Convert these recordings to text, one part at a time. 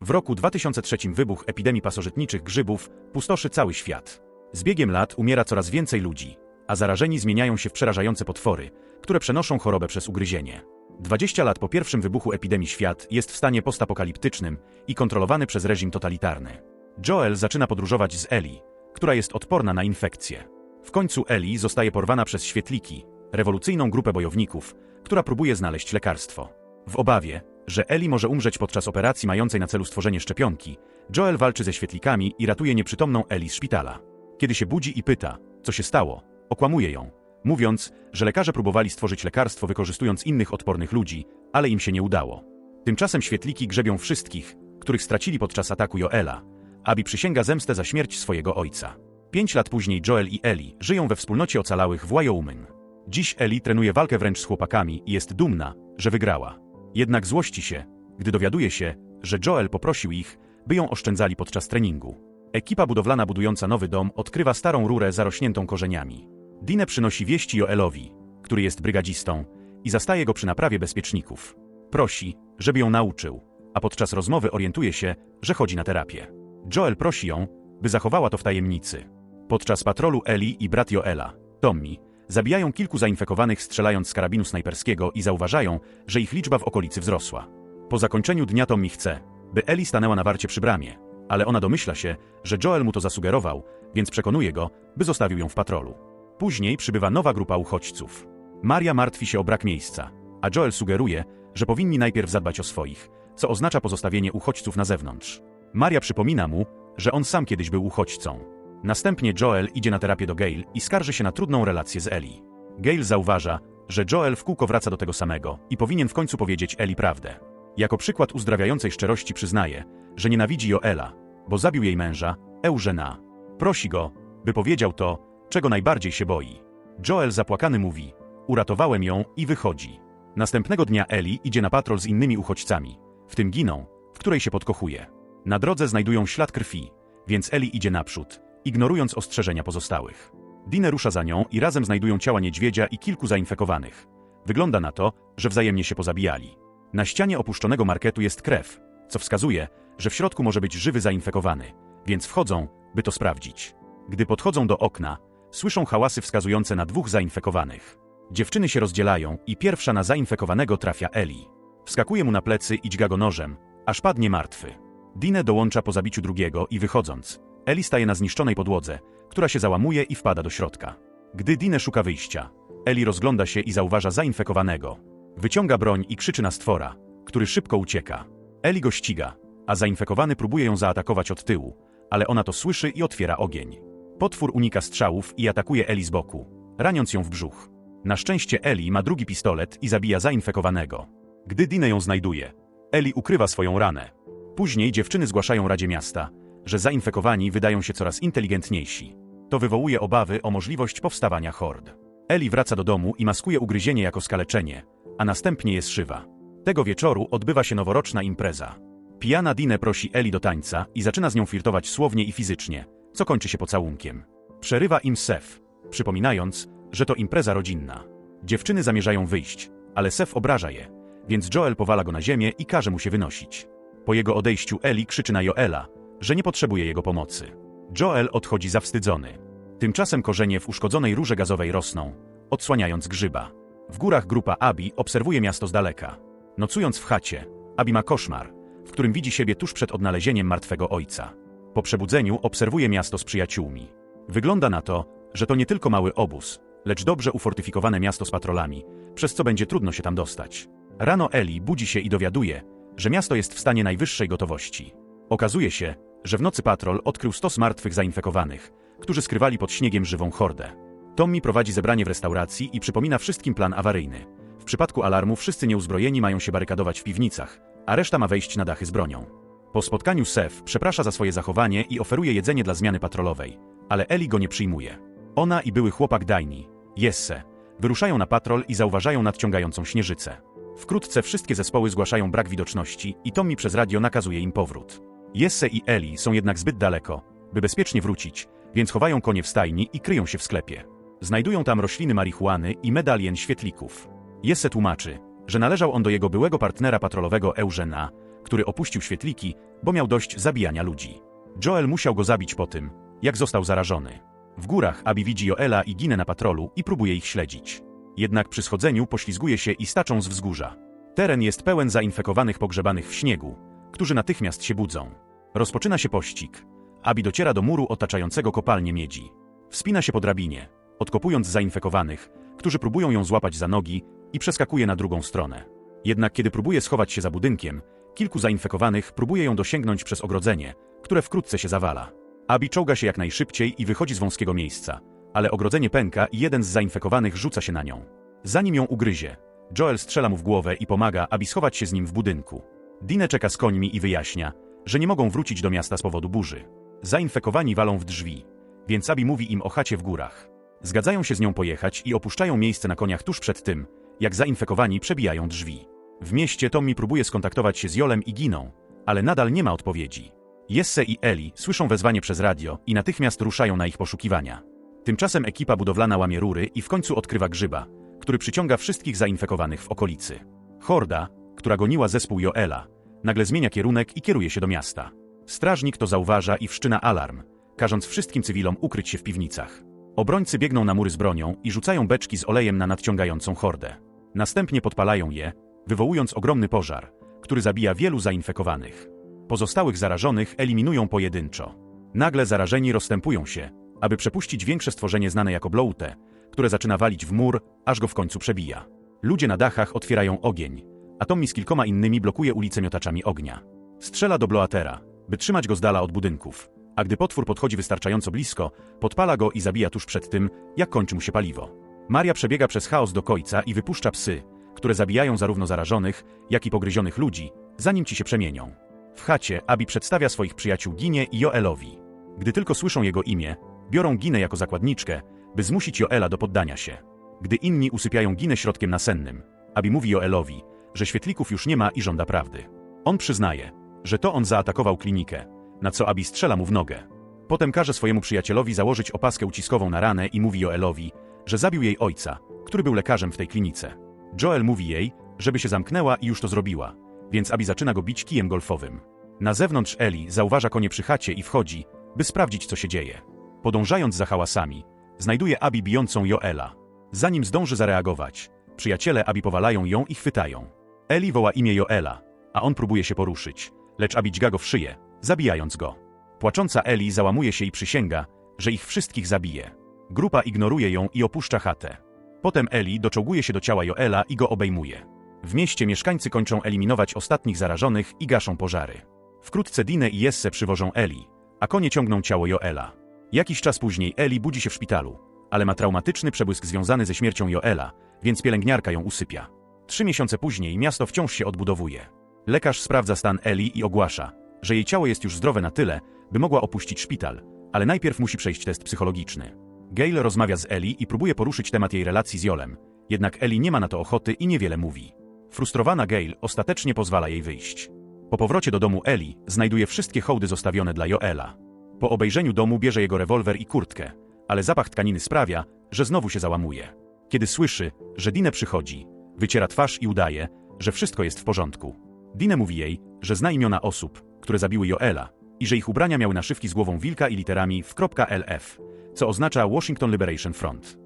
W roku 2003 wybuch epidemii pasożytniczych grzybów pustoszy cały świat. Z biegiem lat umiera coraz więcej ludzi, a zarażeni zmieniają się w przerażające potwory, które przenoszą chorobę przez ugryzienie. 20 lat po pierwszym wybuchu epidemii świat jest w stanie postapokaliptycznym i kontrolowany przez reżim totalitarny. Joel zaczyna podróżować z Eli, która jest odporna na infekcje. W końcu Eli zostaje porwana przez świetliki, rewolucyjną grupę bojowników, która próbuje znaleźć lekarstwo. W obawie, że Eli może umrzeć podczas operacji mającej na celu stworzenie szczepionki, Joel walczy ze świetlikami i ratuje nieprzytomną Eli z szpitala. Kiedy się budzi i pyta, co się stało, okłamuje ją, mówiąc, że lekarze próbowali stworzyć lekarstwo wykorzystując innych odpornych ludzi, ale im się nie udało. Tymczasem świetliki grzebią wszystkich, których stracili podczas ataku Joela. Abi przysięga zemstę za śmierć swojego ojca. Pięć lat później Joel i Eli żyją we wspólnocie ocalałych w Wyoming. Dziś Eli trenuje walkę wręcz z chłopakami i jest dumna, że wygrała. Jednak złości się, gdy dowiaduje się, że Joel poprosił ich, by ją oszczędzali podczas treningu. Ekipa budowlana budująca nowy dom odkrywa starą rurę zarośniętą korzeniami. Dine przynosi wieści Joelowi, który jest brygadzistą, i zastaje go przy naprawie bezpieczników. Prosi, żeby ją nauczył, a podczas rozmowy orientuje się, że chodzi na terapię. Joel prosi ją, by zachowała to w tajemnicy. Podczas patrolu Eli i brat Joela, Tommy, zabijają kilku zainfekowanych strzelając z karabinu snajperskiego i zauważają, że ich liczba w okolicy wzrosła. Po zakończeniu dnia Tommy chce, by Eli stanęła na warcie przy bramie, ale ona domyśla się, że Joel mu to zasugerował, więc przekonuje go, by zostawił ją w patrolu. Później przybywa nowa grupa uchodźców. Maria martwi się o brak miejsca, a Joel sugeruje, że powinni najpierw zadbać o swoich, co oznacza pozostawienie uchodźców na zewnątrz. Maria przypomina mu, że on sam kiedyś był uchodźcą. Następnie Joel idzie na terapię do Gail i skarży się na trudną relację z Eli. Gail zauważa, że Joel w kółko wraca do tego samego i powinien w końcu powiedzieć Eli prawdę. Jako przykład uzdrawiającej szczerości przyznaje, że nienawidzi Joela, bo zabił jej męża, Eugena. Prosi go, by powiedział to, czego najbardziej się boi. Joel zapłakany mówi, uratowałem ją i wychodzi. Następnego dnia Eli idzie na patrol z innymi uchodźcami, w tym giną, w której się podkochuje. Na drodze znajdują ślad krwi, więc Eli idzie naprzód, ignorując ostrzeżenia pozostałych. Dine rusza za nią i razem znajdują ciała niedźwiedzia i kilku zainfekowanych. Wygląda na to, że wzajemnie się pozabijali. Na ścianie opuszczonego marketu jest krew, co wskazuje, że w środku może być żywy zainfekowany, więc wchodzą, by to sprawdzić. Gdy podchodzą do okna, słyszą hałasy wskazujące na dwóch zainfekowanych. Dziewczyny się rozdzielają i pierwsza na zainfekowanego trafia Eli. Wskakuje mu na plecy i dźga go nożem, aż padnie martwy. Dine dołącza po zabiciu drugiego i wychodząc, Eli staje na zniszczonej podłodze, która się załamuje i wpada do środka. Gdy Dine szuka wyjścia, Eli rozgląda się i zauważa zainfekowanego. Wyciąga broń i krzyczy na stwora, który szybko ucieka. Eli go ściga, a zainfekowany próbuje ją zaatakować od tyłu, ale ona to słyszy i otwiera ogień. Potwór unika strzałów i atakuje Eli z boku, raniąc ją w brzuch. Na szczęście Eli ma drugi pistolet i zabija zainfekowanego. Gdy Dine ją znajduje, Eli ukrywa swoją ranę. Później dziewczyny zgłaszają Radzie Miasta, że zainfekowani wydają się coraz inteligentniejsi. To wywołuje obawy o możliwość powstawania hord. Eli wraca do domu i maskuje ugryzienie jako skaleczenie, a następnie je zszywa. Tego wieczoru odbywa się noworoczna impreza. Pijana Dine prosi Eli do tańca i zaczyna z nią flirtować słownie i fizycznie, co kończy się pocałunkiem. Przerywa im Sef, przypominając, że to impreza rodzinna. Dziewczyny zamierzają wyjść, ale Sef obraża je, więc Joel powala go na ziemię i każe mu się wynosić. Po jego odejściu Eli krzyczy na Joela, że nie potrzebuje jego pomocy. Joel odchodzi zawstydzony. Tymczasem korzenie w uszkodzonej rurze gazowej rosną, odsłaniając grzyba. W górach grupa Abi obserwuje miasto z daleka. Nocując w chacie, Abi ma koszmar, w którym widzi siebie tuż przed odnalezieniem martwego ojca. Po przebudzeniu obserwuje miasto z przyjaciółmi. Wygląda na to, że to nie tylko mały obóz, lecz dobrze ufortyfikowane miasto z patrolami, przez co będzie trudno się tam dostać. Rano Eli budzi się i dowiaduje, że miasto jest w stanie najwyższej gotowości. Okazuje się, że w nocy patrol odkrył stos martwych zainfekowanych, którzy skrywali pod śniegiem żywą hordę. Tommy prowadzi zebranie w restauracji i przypomina wszystkim plan awaryjny. W przypadku alarmu wszyscy nieuzbrojeni mają się barykadować w piwnicach, a reszta ma wejść na dachy z bronią. Po spotkaniu Sef przeprasza za swoje zachowanie i oferuje jedzenie dla zmiany patrolowej, ale Eli go nie przyjmuje. Ona i były chłopak Daini, Jesse, wyruszają na patrol i zauważają nadciągającą śnieżycę. Wkrótce wszystkie zespoły zgłaszają brak widoczności i Tommy przez radio nakazuje im powrót. Jesse i Eli są jednak zbyt daleko, by bezpiecznie wrócić, więc chowają konie w stajni i kryją się w sklepie. Znajdują tam rośliny marihuany i medalion świetlików. Jesse tłumaczy, że należał on do jego byłego partnera patrolowego Eugena, który opuścił świetliki, bo miał dość zabijania ludzi. Joel musiał go zabić po tym, jak został zarażony. W górach Abi widzi Joela i ginę na patrolu i próbuje ich śledzić. Jednak przy schodzeniu poślizguje się i staczą z wzgórza. Teren jest pełen zainfekowanych pogrzebanych w śniegu, którzy natychmiast się budzą. Rozpoczyna się pościg. Abi dociera do muru otaczającego kopalnię miedzi. Wspina się po drabinie, odkopując zainfekowanych, którzy próbują ją złapać za nogi i przeskakuje na drugą stronę. Jednak kiedy próbuje schować się za budynkiem, kilku zainfekowanych próbuje ją dosięgnąć przez ogrodzenie, które wkrótce się zawala. Abi czołga się jak najszybciej i wychodzi z wąskiego miejsca, ale ogrodzenie pęka i jeden z zainfekowanych rzuca się na nią. Zanim ją ugryzie, Joel strzela mu w głowę i pomaga, aby schować się z nim w budynku. Dine czeka z końmi i wyjaśnia, że nie mogą wrócić do miasta z powodu burzy. Zainfekowani walą w drzwi, więc Abi mówi im o chacie w górach. Zgadzają się z nią pojechać i opuszczają miejsce na koniach tuż przed tym, jak zainfekowani przebijają drzwi. W mieście Tommy próbuje skontaktować się z Jolem i Giną, ale nadal nie ma odpowiedzi. Jesse i Eli słyszą wezwanie przez radio i natychmiast ruszają na ich poszukiwania. Tymczasem ekipa budowlana łamie rury i w końcu odkrywa grzyba, który przyciąga wszystkich zainfekowanych w okolicy. Horda, która goniła zespół Joela, nagle zmienia kierunek i kieruje się do miasta. Strażnik to zauważa i wszczyna alarm, każąc wszystkim cywilom ukryć się w piwnicach. Obrońcy biegną na mury z bronią i rzucają beczki z olejem na nadciągającą hordę. Następnie podpalają je, wywołując ogromny pożar, który zabija wielu zainfekowanych. Pozostałych zarażonych eliminują pojedynczo. Nagle zarażeni rozstępują się, aby przepuścić większe stworzenie znane jako Bloute, które zaczyna walić w mur, aż go w końcu przebija. Ludzie na dachach otwierają ogień, a Tommy z kilkoma innymi blokuje ulicę miotaczami ognia. Strzela do Bloatera, by trzymać go z dala od budynków, a gdy potwór podchodzi wystarczająco blisko, podpala go i zabija tuż przed tym, jak kończy mu się paliwo. Maria przebiega przez chaos do końca i wypuszcza psy, które zabijają zarówno zarażonych, jak i pogryzionych ludzi, zanim ci się przemienią. W chacie Abi przedstawia swoich przyjaciół Ginie i Joelowi. Gdy tylko słyszą jego imię, biorą Ginę jako zakładniczkę, by zmusić Joela do poddania się. Gdy inni usypiają Ginę środkiem nasennym, Abi mówi Joelowi, że świetlików już nie ma i żąda prawdy. On przyznaje, że to on zaatakował klinikę, na co Abi strzela mu w nogę. Potem każe swojemu przyjacielowi założyć opaskę uciskową na ranę i mówi Joelowi, że zabił jej ojca, który był lekarzem w tej klinice. Joel mówi jej, żeby się zamknęła i już to zrobiła, więc Abi zaczyna go bić kijem golfowym. Na zewnątrz Eli zauważa konie przy chacie i wchodzi, by sprawdzić co się dzieje. Podążając za hałasami, znajduje Abi bijącą Joela. Zanim zdąży zareagować, przyjaciele Abi powalają ją i chwytają. Eli woła imię Joela, a on próbuje się poruszyć, lecz Abi dźga go w szyję, zabijając go. Płacząca Eli załamuje się i przysięga, że ich wszystkich zabije. Grupa ignoruje ją i opuszcza chatę. Potem Eli doczołguje się do ciała Joela i go obejmuje. W mieście mieszkańcy kończą eliminować ostatnich zarażonych i gaszą pożary. Wkrótce Dinę i Jesse przywożą Eli, a konie ciągną ciało Joela. Jakiś czas później Eli budzi się w szpitalu, ale ma traumatyczny przebłysk związany ze śmiercią Joela, więc pielęgniarka ją usypia. Trzy miesiące później miasto wciąż się odbudowuje. Lekarz sprawdza stan Eli i ogłasza, że jej ciało jest już zdrowe na tyle, by mogła opuścić szpital, ale najpierw musi przejść test psychologiczny. Gail rozmawia z Eli i próbuje poruszyć temat jej relacji z Jolem, jednak Eli nie ma na to ochoty i niewiele mówi. Frustrowana Gail ostatecznie pozwala jej wyjść. Po powrocie do domu Eli znajduje wszystkie hołdy zostawione dla Joela. Po obejrzeniu domu bierze jego rewolwer i kurtkę, ale zapach tkaniny sprawia, że znowu się załamuje. Kiedy słyszy, że Dine przychodzi, wyciera twarz i udaje, że wszystko jest w porządku. Dine mówi jej, że zna imiona osób, które zabiły Joela i że ich ubrania miały naszywki z głową wilka i literami w .lf, co oznacza Washington Liberation Front.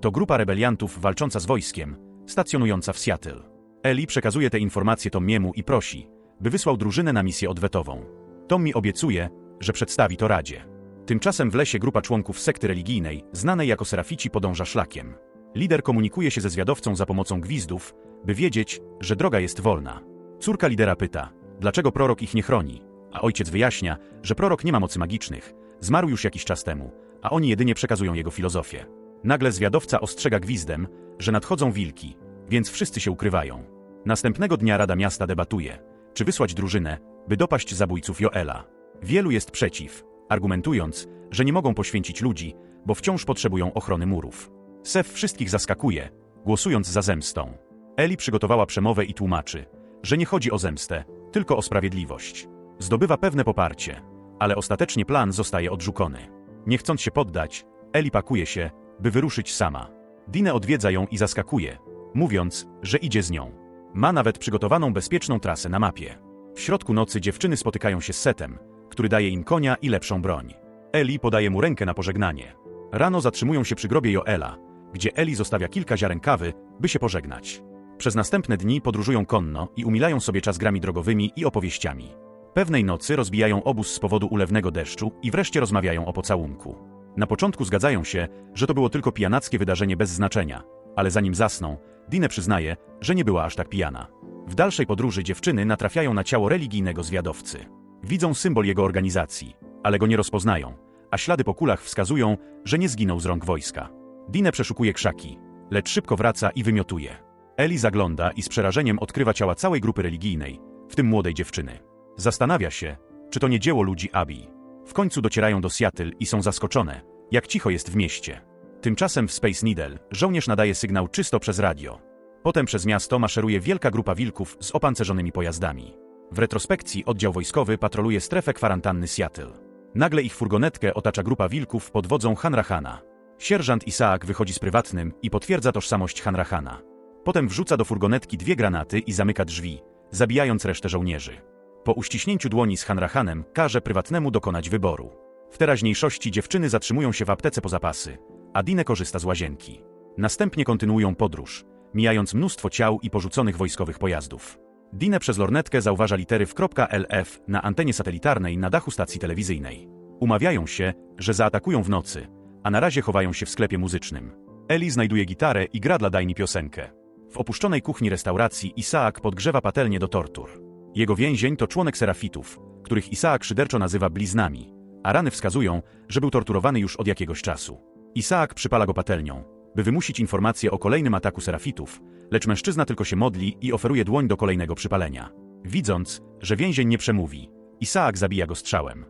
To grupa rebeliantów walcząca z wojskiem, stacjonująca w Seattle. Eli przekazuje te informacje Tommiemu i prosi, by wysłał drużynę na misję odwetową. Tommi obiecuje, że przedstawi to Radzie. Tymczasem w lesie grupa członków sekty religijnej, znanej jako Serafici, podąża szlakiem. Lider komunikuje się ze zwiadowcą za pomocą gwizdów, by wiedzieć, że droga jest wolna. Córka lidera pyta, dlaczego prorok ich nie chroni, a ojciec wyjaśnia, że prorok nie ma mocy magicznych, zmarł już jakiś czas temu, a oni jedynie przekazują jego filozofię. Nagle zwiadowca ostrzega gwizdem, że nadchodzą wilki, więc wszyscy się ukrywają. Następnego dnia Rada Miasta debatuje, czy wysłać drużynę, by dopaść zabójców Joela. Wielu jest przeciw, argumentując, że nie mogą poświęcić ludzi, bo wciąż potrzebują ochrony murów. Sef wszystkich zaskakuje, głosując za zemstą. Eli przygotowała przemowę i tłumaczy, że nie chodzi o zemstę, tylko o sprawiedliwość. Zdobywa pewne poparcie, ale ostatecznie plan zostaje odrzucony. Nie chcąc się poddać, Eli pakuje się, by wyruszyć sama. Dine odwiedza ją i zaskakuje, mówiąc, że idzie z nią. Ma nawet przygotowaną bezpieczną trasę na mapie. W środku nocy dziewczyny spotykają się z Setem, który daje im konia i lepszą broń. Eli podaje mu rękę na pożegnanie. Rano zatrzymują się przy grobie Joela, gdzie Eli zostawia kilka ziaren kawy, by się pożegnać. Przez następne dni podróżują konno i umilają sobie czas grami drogowymi i opowieściami. Pewnej nocy rozbijają obóz z powodu ulewnego deszczu i wreszcie rozmawiają o pocałunku. Na początku zgadzają się, że to było tylko pijanackie wydarzenie bez znaczenia, ale zanim zasną, Dine przyznaje, że nie była aż tak pijana. W dalszej podróży dziewczyny natrafiają na ciało religijnego zwiadowcy. Widzą symbol jego organizacji, ale go nie rozpoznają, a ślady po kulach wskazują, że nie zginął z rąk wojska. Dine przeszukuje krzaki, lecz szybko wraca i wymiotuje. Eli zagląda i z przerażeniem odkrywa ciała całej grupy religijnej, w tym młodej dziewczyny. Zastanawia się, czy to nie dzieło ludzi Abi. W końcu docierają do Seattle i są zaskoczone, jak cicho jest w mieście. Tymczasem w Space Needle żołnierz nadaje sygnał czysto przez radio. Potem przez miasto maszeruje wielka grupa wilków z opancerzonymi pojazdami. W retrospekcji oddział wojskowy patroluje strefę kwarantanny Seattle. Nagle ich furgonetkę otacza grupa wilków pod wodzą Hanrahana. Sierżant Isaak wychodzi z prywatnym i potwierdza tożsamość Hanrahana. Potem wrzuca do furgonetki dwie granaty i zamyka drzwi, zabijając resztę żołnierzy. Po uściśnięciu dłoni z Hanrahanem każe prywatnemu dokonać wyboru. W teraźniejszości dziewczyny zatrzymują się w aptece po zapasy, a Dine korzysta z łazienki. Następnie kontynuują podróż, mijając mnóstwo ciał i porzuconych wojskowych pojazdów. Dine przez lornetkę zauważa litery w .lf na antenie satelitarnej na dachu stacji telewizyjnej. Umawiają się, że zaatakują w nocy, a na razie chowają się w sklepie muzycznym. Eli znajduje gitarę i gra dla Dajni piosenkę. W opuszczonej kuchni restauracji Isaak podgrzewa patelnię do tortur. Jego więzień to członek serafitów, których Isaak szyderczo nazywa bliznami, a rany wskazują, że był torturowany już od jakiegoś czasu. Isaak przypala go patelnią, by wymusić informację o kolejnym ataku serafitów, lecz mężczyzna tylko się modli i oferuje dłoń do kolejnego przypalenia. Widząc, że więzień nie przemówi, Isaak zabija go strzałem.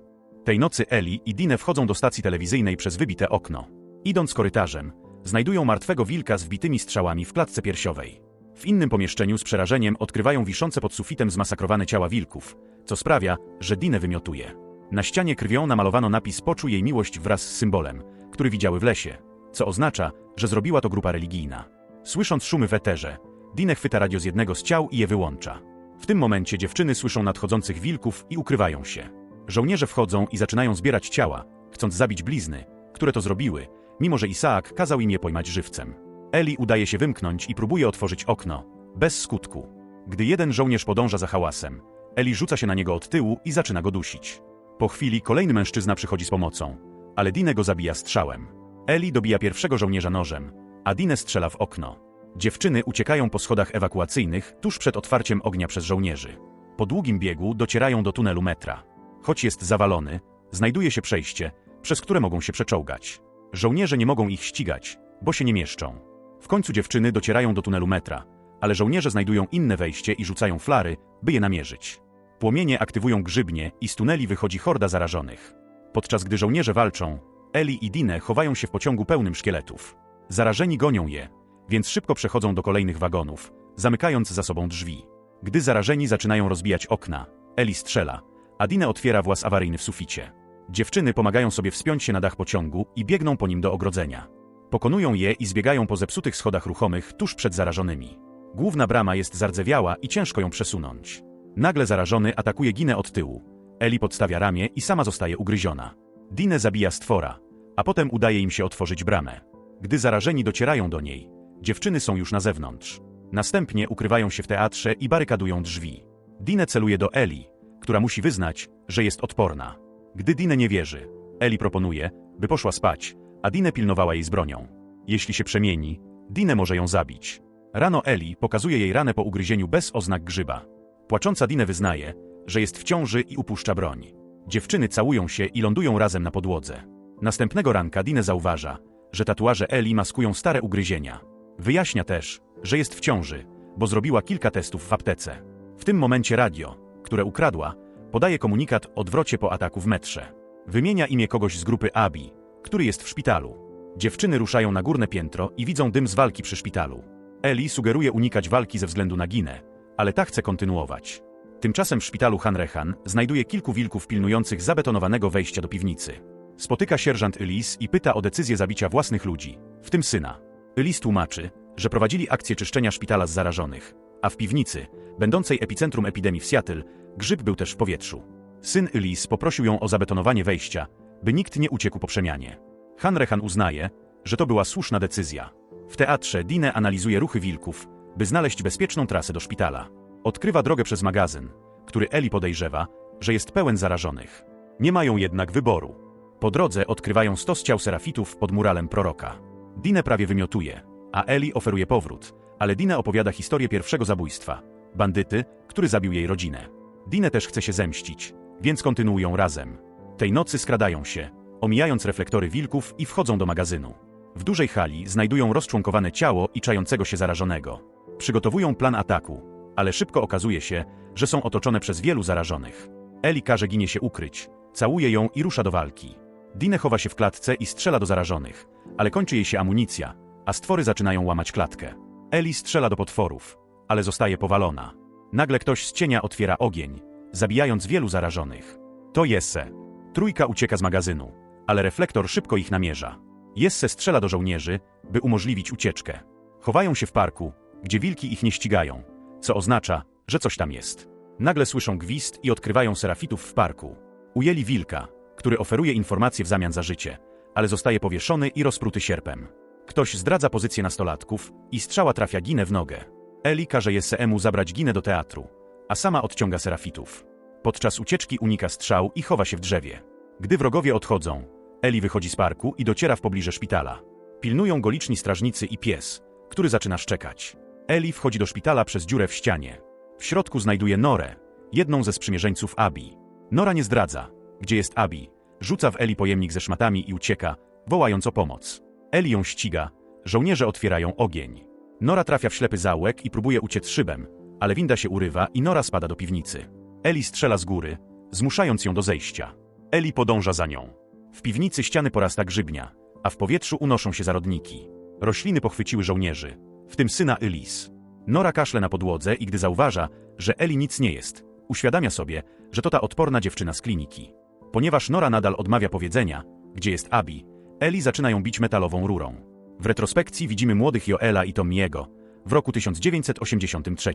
Tej nocy Eli i Dine wchodzą do stacji telewizyjnej przez wybite okno. Idąc korytarzem, znajdują martwego wilka z wbitymi strzałami w klatce piersiowej. W innym pomieszczeniu z przerażeniem odkrywają wiszące pod sufitem zmasakrowane ciała wilków, co sprawia, że Dinę wymiotuje. Na ścianie krwią namalowano napis Poczuj jej miłość wraz z symbolem, który widziały w lesie, co oznacza, że zrobiła to grupa religijna. Słysząc szumy w eterze, Dinę chwyta radio z jednego z ciał i je wyłącza. W tym momencie dziewczyny słyszą nadchodzących wilków i ukrywają się. Żołnierze wchodzą i zaczynają zbierać ciała, chcąc zabić blizny, które to zrobiły, mimo że Isaak kazał im je pojmać żywcem. Eli udaje się wymknąć i próbuje otworzyć okno. Bez skutku. Gdy jeden żołnierz podąża za hałasem, Eli rzuca się na niego od tyłu i zaczyna go dusić. Po chwili kolejny mężczyzna przychodzi z pomocą, ale Dine go zabija strzałem. Eli dobija pierwszego żołnierza nożem, a Dine strzela w okno. Dziewczyny uciekają po schodach ewakuacyjnych tuż przed otwarciem ognia przez żołnierzy. Po długim biegu docierają do tunelu metra. Choć jest zawalony, znajduje się przejście, przez które mogą się przeczołgać. Żołnierze nie mogą ich ścigać, bo się nie mieszczą. W końcu dziewczyny docierają do tunelu metra, ale żołnierze znajdują inne wejście i rzucają flary, by je namierzyć. Płomienie aktywują grzybnie i z tuneli wychodzi horda zarażonych. Podczas gdy żołnierze walczą, Eli i Dine chowają się w pociągu pełnym szkieletów. Zarażeni gonią je, więc szybko przechodzą do kolejnych wagonów, zamykając za sobą drzwi. Gdy zarażeni zaczynają rozbijać okna, Eli strzela, a Dine otwiera włas awaryjny w suficie. Dziewczyny pomagają sobie wspiąć się na dach pociągu i biegną po nim do ogrodzenia. Pokonują je i zbiegają po zepsutych schodach ruchomych tuż przed zarażonymi. Główna brama jest zardzewiała i ciężko ją przesunąć. Nagle zarażony atakuje Ginę od tyłu. Eli podstawia ramię i sama zostaje ugryziona. Dinę zabija stwora, a potem udaje im się otworzyć bramę. Gdy zarażeni docierają do niej, dziewczyny są już na zewnątrz. Następnie ukrywają się w teatrze i barykadują drzwi. Dinę celuje do Eli, która musi wyznać, że jest odporna. Gdy Dinę nie wierzy, Eli proponuje, by poszła spać, a Dinę pilnowała jej z bronią. Jeśli się przemieni, Dinę może ją zabić. Rano Eli pokazuje jej ranę po ugryzieniu bez oznak grzyba. Płacząca Dinę wyznaje, że jest w ciąży i upuszcza broń. Dziewczyny całują się i lądują razem na podłodze. Następnego ranka Dinę zauważa, że tatuaże Eli maskują stare ugryzienia. Wyjaśnia też, że jest w ciąży, bo zrobiła kilka testów w aptece. W tym momencie radio, które ukradła, podaje komunikat odwrocie po ataku w metrze. Wymienia imię kogoś z grupy Abi, który jest w szpitalu. Dziewczyny ruszają na górne piętro i widzą dym z walki przy szpitalu. Eli sugeruje unikać walki ze względu na Ginę, ale ta chce kontynuować. Tymczasem w szpitalu Hanrehan znajduje kilku wilków pilnujących zabetonowanego wejścia do piwnicy. Spotyka sierżant Elis i pyta o decyzję zabicia własnych ludzi, w tym syna. Elis tłumaczy, że prowadzili akcję czyszczenia szpitala z zarażonych, A w piwnicy, będącej epicentrum epidemii w Seattle, grzyb był też w powietrzu. Syn Elise poprosił ją o zabetonowanie wejścia, by nikt nie uciekł po przemianie. Hanrehan uznaje, że to była słuszna decyzja. W teatrze Dine analizuje ruchy wilków, by znaleźć bezpieczną trasę do szpitala. Odkrywa drogę przez magazyn, który Eli podejrzewa, że jest pełen zarażonych. Nie mają jednak wyboru. Po drodze odkrywają stos ciał serafitów pod muralem proroka. Dine prawie wymiotuje, a Eli oferuje powrót, ale Dine opowiada historię pierwszego zabójstwa. Bandyty, który zabił jej rodzinę. Dine też chce się zemścić, więc kontynuują razem. Tej nocy skradają się, omijając reflektory wilków i wchodzą do magazynu. W dużej hali znajdują rozczłonkowane ciało i czającego się zarażonego. Przygotowują plan ataku, ale szybko okazuje się, że są otoczone przez wielu zarażonych. Eli każe ginie się ukryć, całuje ją i rusza do walki. Dine chowa się w klatce i strzela do zarażonych, ale kończy jej się amunicja, a stwory zaczynają łamać klatkę. Eli strzela do potworów, ale zostaje powalona. Nagle ktoś z cienia otwiera ogień, zabijając wielu zarażonych. To Jesse. Trójka ucieka z magazynu, ale reflektor szybko ich namierza. Jesse strzela do żołnierzy, by umożliwić ucieczkę. Chowają się w parku, gdzie wilki ich nie ścigają, co oznacza, że coś tam jest. Nagle słyszą gwizd i odkrywają serafitów w parku. Ujęli wilka, który oferuje informacje w zamian za życie, ale zostaje powieszony i rozpruty sierpem. Ktoś zdradza pozycję nastolatków i strzała trafia Ginę w nogę. Eli każe Jesseemu zabrać Ginę do teatru, a sama odciąga serafitów. Podczas ucieczki unika strzał i chowa się w drzewie. Gdy wrogowie odchodzą, Eli wychodzi z parku i dociera w pobliże szpitala. Pilnują go liczni strażnicy i pies, który zaczyna szczekać. Eli wchodzi do szpitala przez dziurę w ścianie. W środku znajduje Norę, jedną ze sprzymierzeńców Abi. Nora nie zdradza, gdzie jest Abi. Rzuca w Eli pojemnik ze szmatami i ucieka, wołając o pomoc. Eli ją ściga, żołnierze otwierają ogień. Nora trafia w ślepy zaułek i próbuje uciec szybem, ale winda się urywa i Nora spada do piwnicy. Eli strzela z góry, zmuszając ją do zejścia. Eli podąża za nią. W piwnicy ściany porasta grzybnia, a w powietrzu unoszą się zarodniki. Rośliny pochwyciły żołnierzy, w tym syna Elis. Nora kaszle na podłodze i gdy zauważa, że Eli nic nie jest, uświadamia sobie, że to ta odporna dziewczyna z kliniki. Ponieważ Nora nadal odmawia powiedzenia, gdzie jest Abi, Eli zaczyna ją bić metalową rurą. W retrospekcji widzimy młodych Joela i Tomiego w roku 1983.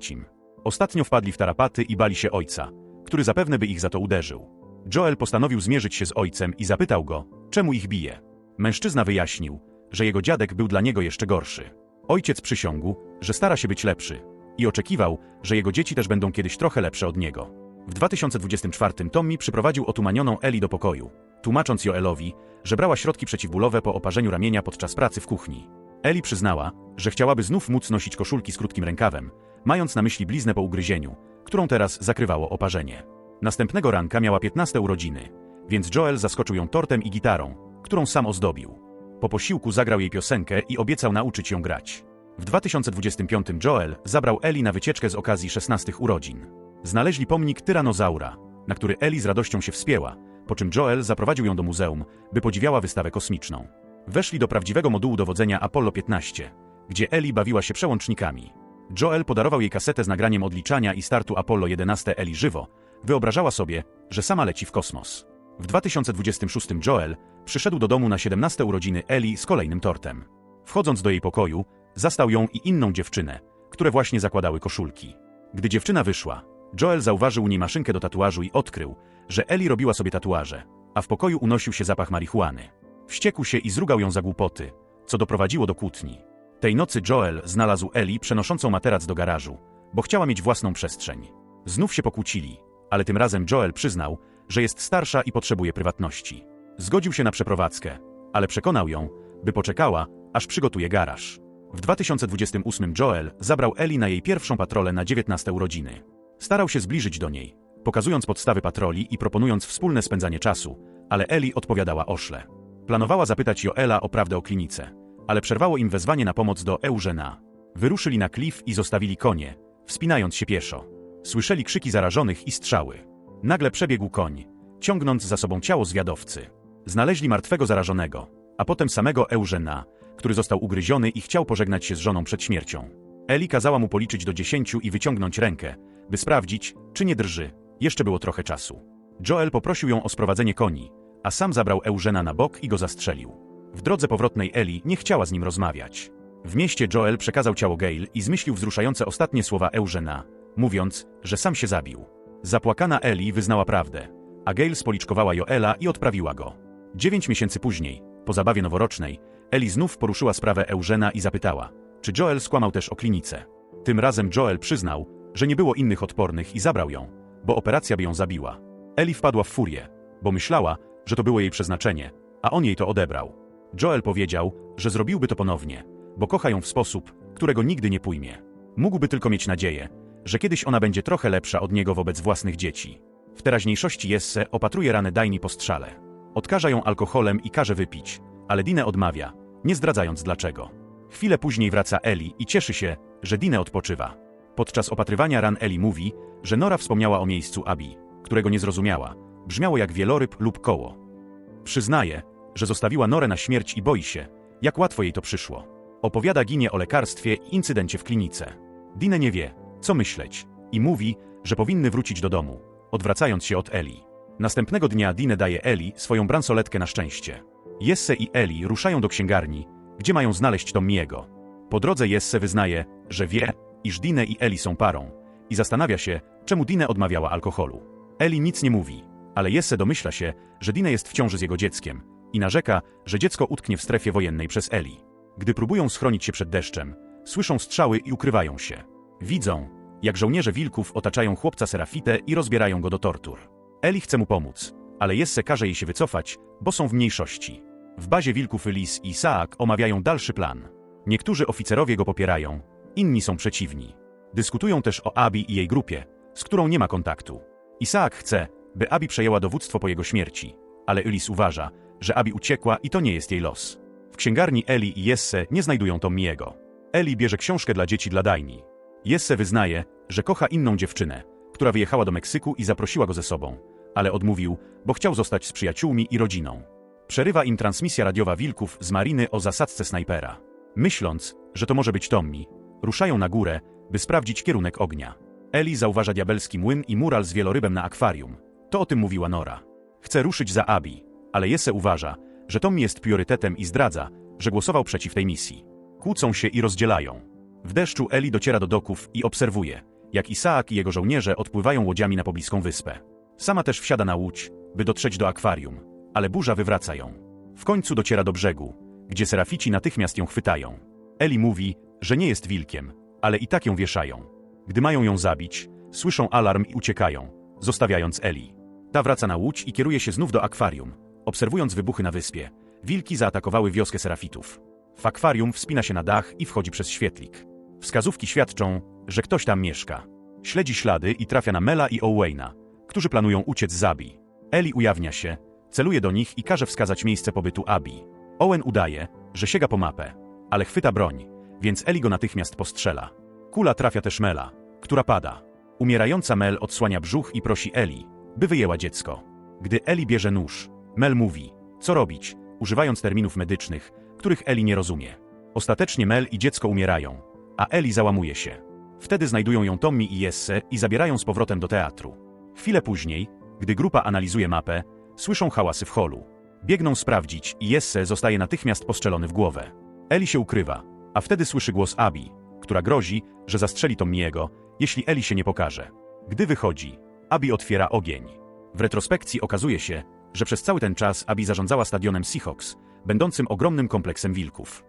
Ostatnio wpadli w tarapaty i bali się ojca, który zapewne by ich za to uderzył. Joel postanowił zmierzyć się z ojcem i zapytał go, czemu ich bije. Mężczyzna wyjaśnił, że jego dziadek był dla niego jeszcze gorszy. Ojciec przysiągł, że stara się być lepszy i oczekiwał, że jego dzieci też będą kiedyś trochę lepsze od niego. W 2024 Tommy przyprowadził otumanioną Eli do pokoju, tłumacząc Joelowi, że brała środki przeciwbólowe po oparzeniu ramienia podczas pracy w kuchni. Eli przyznała, że chciałaby znów móc nosić koszulki z krótkim rękawem, mając na myśli bliznę po ugryzieniu, którą teraz zakrywało oparzenie. Następnego ranka miała 15 urodziny, więc Joel zaskoczył ją tortem i gitarą, którą sam ozdobił. Po posiłku zagrał jej piosenkę i obiecał nauczyć ją grać. W 2025 Joel zabrał Eli na wycieczkę z okazji 16 urodzin. Znaleźli pomnik tyranozaura, na który Eli z radością się wspięła, po czym Joel zaprowadził ją do muzeum, by podziwiała wystawę kosmiczną. Weszli do prawdziwego modułu dowodzenia Apollo 15, gdzie Eli bawiła się przełącznikami. Joel podarował jej kasetę z nagraniem odliczania i startu Apollo 11 Eli żywo, Wyobrażała sobie, że sama leci w kosmos. W 2026 Joel przyszedł do domu na 17 urodziny Eli z kolejnym tortem. Wchodząc do jej pokoju, zastał ją i inną dziewczynę, które właśnie zakładały koszulki. Gdy dziewczyna wyszła, Joel zauważył niej maszynkę do tatuażu i odkrył, że Eli robiła sobie tatuaże, a w pokoju unosił się zapach marihuany. Wściekł się i zrugał ją za głupoty, co doprowadziło do kłótni. Tej nocy Joel znalazł Eli przenoszącą materac do garażu, bo chciała mieć własną przestrzeń. Znów się pokłócili, ale tym razem Joel przyznał, że jest starsza i potrzebuje prywatności. Zgodził się na przeprowadzkę, ale przekonał ją, by poczekała, aż przygotuje garaż. W 2028 Joel zabrał Eli na jej pierwszą patrolę na 19 urodziny. Starał się zbliżyć do niej, pokazując podstawy patroli i proponując wspólne spędzanie czasu, ale Eli odpowiadała oszle. Planowała zapytać Joela o prawdę o klinice, ale przerwało im wezwanie na pomoc do Eugena. Wyruszyli na klif i zostawili konie, wspinając się pieszo. Słyszeli krzyki zarażonych i strzały. Nagle przebiegł koń, ciągnąc za sobą ciało zwiadowcy. Znaleźli martwego zarażonego, a potem samego Eugena, który został ugryziony i chciał pożegnać się z żoną przed śmiercią. Eli kazała mu policzyć do dziesięciu i wyciągnąć rękę, by sprawdzić, czy nie drży. Jeszcze było trochę czasu. Joel poprosił ją o sprowadzenie koni, a sam zabrał Eugena na bok i go zastrzelił. W drodze powrotnej Eli nie chciała z nim rozmawiać. W mieście Joel przekazał ciało Gail i zmyślił wzruszające ostatnie słowa Eugena, mówiąc, że sam się zabił. Zapłakana Eli wyznała prawdę, a Gail spoliczkowała Joela i odprawiła go. Dziewięć miesięcy później, po zabawie noworocznej, Eli znów poruszyła sprawę Eugena i zapytała, czy Joel skłamał też o klinice. Tym razem Joel przyznał, że nie było innych odpornych i zabrał ją, bo operacja by ją zabiła. Eli wpadła w furię, bo myślała, że to było jej przeznaczenie, a on jej to odebrał. Joel powiedział, że zrobiłby to ponownie, bo kocha ją w sposób, którego nigdy nie pójmie. Mógłby tylko mieć nadzieję, że kiedyś ona będzie trochę lepsza od niego wobec własnych dzieci. W teraźniejszości Jesse opatruje ranę Dajni po strzale. Odkaża ją alkoholem i każe wypić, ale Dinę odmawia, nie zdradzając dlaczego. Chwilę później wraca Eli i cieszy się, że Dinę odpoczywa. Podczas opatrywania ran Eli mówi, że Nora wspomniała o miejscu Abi, którego nie zrozumiała. Brzmiało jak wieloryb lub koło. Przyznaje, że zostawiła Norę na śmierć i boi się, jak łatwo jej to przyszło. Opowiada Ginie o lekarstwie i incydencie w klinice. Dinę nie wie, co myśleć, i mówi, że powinny wrócić do domu, odwracając się od Eli. Następnego dnia Dinę daje Eli swoją bransoletkę na szczęście. Jesse i Eli ruszają do księgarni, gdzie mają znaleźć Tomiego. Po drodze Jesse wyznaje, że wie, iż Dinę i Eli są parą i zastanawia się, czemu Dinę odmawiała alkoholu. Eli nic nie mówi, ale Jesse domyśla się, że Dinę jest w ciąży z jego dzieckiem i narzeka, że dziecko utknie w strefie wojennej przez Eli. Gdy próbują schronić się przed deszczem, słyszą strzały i ukrywają się. Widzą, jak żołnierze wilków otaczają chłopca Serafitę i rozbierają go do tortur. Eli chce mu pomóc, ale Jesse każe jej się wycofać, bo są w mniejszości. W bazie wilków Lis i Isaak omawiają dalszy plan. Niektórzy oficerowie go popierają, inni są przeciwni. Dyskutują też o Abi i jej grupie, z którą nie ma kontaktu. Isaak chce, by Abi przejęła dowództwo po jego śmierci, ale Elis uważa, że Abi uciekła i to nie jest jej los. W księgarni Eli i Jesse nie znajdują Tomiego. Eli bierze książkę dla dzieci dla Dajni. Jesse wyznaje, że kocha inną dziewczynę, która wyjechała do Meksyku i zaprosiła go ze sobą, ale odmówił, bo chciał zostać z przyjaciółmi i rodziną. Przerywa im transmisja radiowa wilków z mariny o zasadzce snajpera. Myśląc, że to może być Tommy, ruszają na górę, by sprawdzić kierunek ognia. Eli zauważa diabelski młyn i mural z wielorybem na akwarium. To o tym mówiła Nora. Chce ruszyć za Abi, ale Jesse uważa, że Tommy jest priorytetem i zdradza, że głosował przeciw tej misji. Kłócą się i rozdzielają. W deszczu Eli dociera do doków i obserwuje, jak Isaak i jego żołnierze odpływają łodziami na pobliską wyspę. Sama też wsiada na łódź, by dotrzeć do akwarium, ale burza wywraca ją. W końcu dociera do brzegu, gdzie serafici natychmiast ją chwytają. Eli mówi, że nie jest wilkiem, ale i tak ją wieszają. Gdy mają ją zabić, słyszą alarm i uciekają, zostawiając Eli. Ta wraca na łódź i kieruje się znów do akwarium, obserwując wybuchy na wyspie. Wilki zaatakowały wioskę serafitów. W akwarium wspina się na dach i wchodzi przez świetlik. Wskazówki świadczą, że ktoś tam mieszka. Śledzi ślady i trafia na Mela i Owena, którzy planują uciec z Abi. Eli ujawnia się, celuje do nich i każe wskazać miejsce pobytu Abi. Owen udaje, że sięga po mapę, ale chwyta broń, więc Eli go natychmiast postrzela. Kula trafia też Mela, która pada. Umierająca Mel odsłania brzuch i prosi Eli, by wyjęła dziecko. Gdy Eli bierze nóż, Mel mówi, co robić, używając terminów medycznych, których Eli nie rozumie. Ostatecznie Mel i dziecko umierają, a Eli załamuje się. Wtedy znajdują ją Tommy i Jesse i zabierają z powrotem do teatru. Chwilę później, gdy grupa analizuje mapę, słyszą hałasy w holu. Biegną sprawdzić i Jesse zostaje natychmiast postrzelony w głowę. Eli się ukrywa, a wtedy słyszy głos Abi, która grozi, że zastrzeli Tommy'ego, jeśli Eli się nie pokaże. Gdy wychodzi, Abi otwiera ogień. W retrospekcji okazuje się, że przez cały ten czas Abi zarządzała stadionem Seahawks, będącym ogromnym kompleksem wilków.